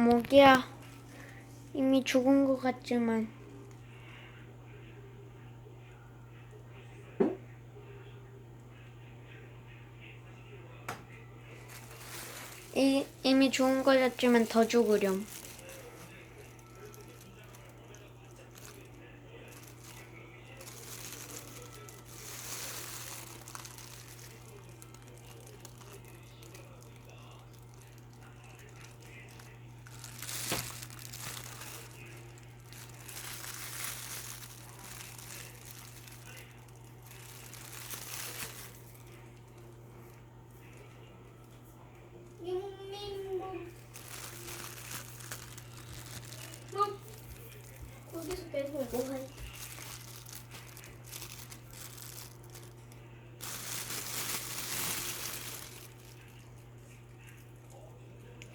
모기야. 이미 죽은 것 같지만. 이, 이미 죽은 것 같지만 더 죽으렴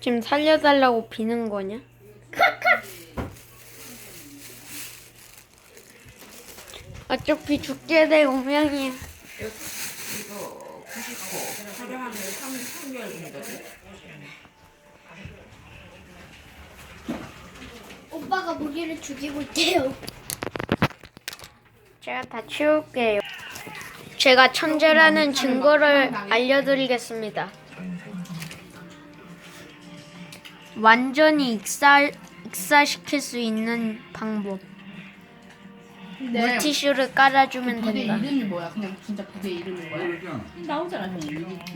지금 살려달라고 비는 거냐? 어차피 죽게 될 운명이야. 이거 99 촬영하면 3, 3개월 정도지 오빠가 무기를 죽이고 있대요. 제가 다 치울게요. 제가 천재라는 증거를 알려드리겠습니다. 완전히 익사, 익사시킬 수 있는 방법. 물티슈를 깔아주면 부대 된다. 이름이 뭐야? 그냥 진짜 부대 이름인 거야? 그러니까 나오잖아 형 이름이.